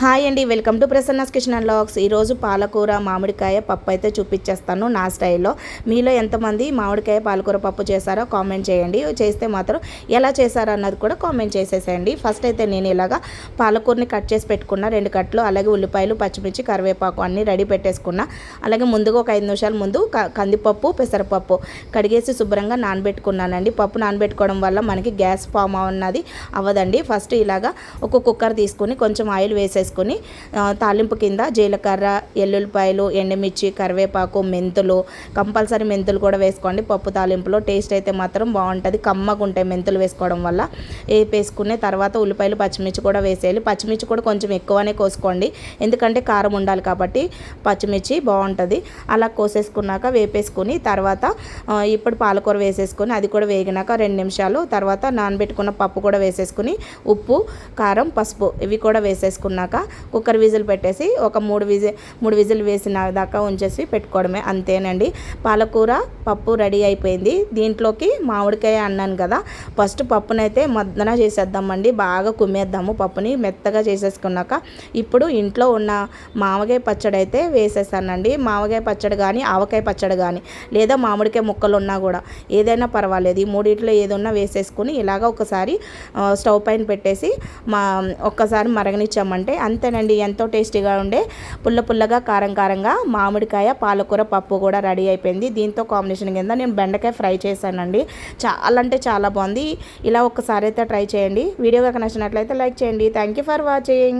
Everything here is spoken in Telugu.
హాయ్ అండి welcome to Prasanna's kitchen and lakhs. ఈరోజు పాలకూర మామిడికాయ పప్పు అయితే చూపించేస్తాను నా స్టైల్లో. మీలో ఎంతమంది మామిడికాయ పాలకూర పప్పు చేశారో కామెంట్ చేయండి. చేస్తే మాత్రం ఎలా చేశారో అన్నది కూడా కామెంట్ చేసేసేయండి. ఫస్ట్ అయితే నేను ఇలాగా పాలకూరని కట్ చేసి పెట్టుకున్న రెండు కట్లు అలాగే ఉల్లిపాయలు పచ్చిమిర్చి కరివేపాకు అన్నీ రెడీ పెట్టేసుకున్న అలాగే ముందుగా ఒక ఐదు నిమిషాల ముందు క- కందిపప్పు పెసరపప్పు కడిగేసి శుభ్రంగా నానబెట్టుకున్నానండి. పప్పు నానబెట్టుకోవడం వల్ల మనకి గ్యాస్ ఫామ్ అన్నది అవ్వదండి. ఫస్ట్ ఇలాగా ఒక కుక్కర్ తీసుకుని కొంచెం ఆయిల్ వేసేసి వేసుకొని తాలింపు కింద జీలకర్ర ఎల్లుల్లిపాయలు ఎండుమిర్చి కరివేపాకు మెంతులు కంపల్సరీ మెంతులు కూడా వేసుకోండి. పప్పు తాలింపులో టేస్ట్ అయితే మాత్రం బాగుంటుంది. కమ్మగా ఉంటాయి మెంతులు వేసుకోవడం వల్ల. వేపేసుకునే తర్వాత ఉల్లిపాయలు పచ్చిమిర్చి కూడా వేసేయాలి. పచ్చిమిర్చి కూడా కొంచెం ఎక్కువనే కోసుకోండి. ఎందుకంటే కారం ఉండాలి కాబట్టి పచ్చిమిర్చి బాగుంటుంది. అలా కోసేసుకున్నాక వేపేసుకుని తర్వాత ఇప్పుడు పాలకూర వేసేసుకొని అది కూడా వేగినాక రెండు నిమిషాలు తర్వాత నానబెట్టుకున్న పప్పు కూడా వేసేసుకుని ఉప్పు కారం పసుపు ఇవి కూడా వేసేసుకున్నాక కుక్కర్ విజిల్ పెట్టేసి ఒక మూడు విజిల్ మూడు విజిల్ వేసిన దాకా ఉంచేసి పెట్టుకోవడమే అంతేనండి. పాలకూర పప్పు రెడీ అయిపోయింది. దీంట్లోకి మామిడికాయ అన్నాను కదా ఫస్ట్ పప్పునైతే మద్దన చేసేద్దామండి. బాగా కుమ్మేద్దాము పప్పుని మెత్తగా చేసేసుకున్నాక. ఇప్పుడు ఇంట్లో ఉన్న మామిడికాయ పచ్చడి అయితే వేసేసానండి. మామిడికాయ పచ్చడి కానీ ఆవకాయ పచ్చడి కానీ లేదా మామిడికాయ ముక్కలు ఉన్నా కూడా ఏదైనా పర్వాలేదు. ఈ మూడింటిలో ఏదన్నా వేసేసుకుని ఇలాగ ఒకసారి స్టవ్ పైన పెట్టేసి మా ఒక్కసారి మరగనిచ్చామంటే అంతేనండి. ఎంతో టేస్టీగా ఉండే పుల్ల పుల్లగా కారం కారంగా మామిడికాయ పాలకూర పప్పు కూడా రెడీ అయిపోయింది. దీంతో కాంబినేషన్ కింద నేను బెండకాయ ఫ్రై చేశానండి. చాలా అంటే చాలా బాగుంది. ఇలా ఒక్కసారి అయితే ట్రై చేయండి. వీడియో కనుక నచ్చినట్లయితే లైక్ చేయండి. Thank you for watching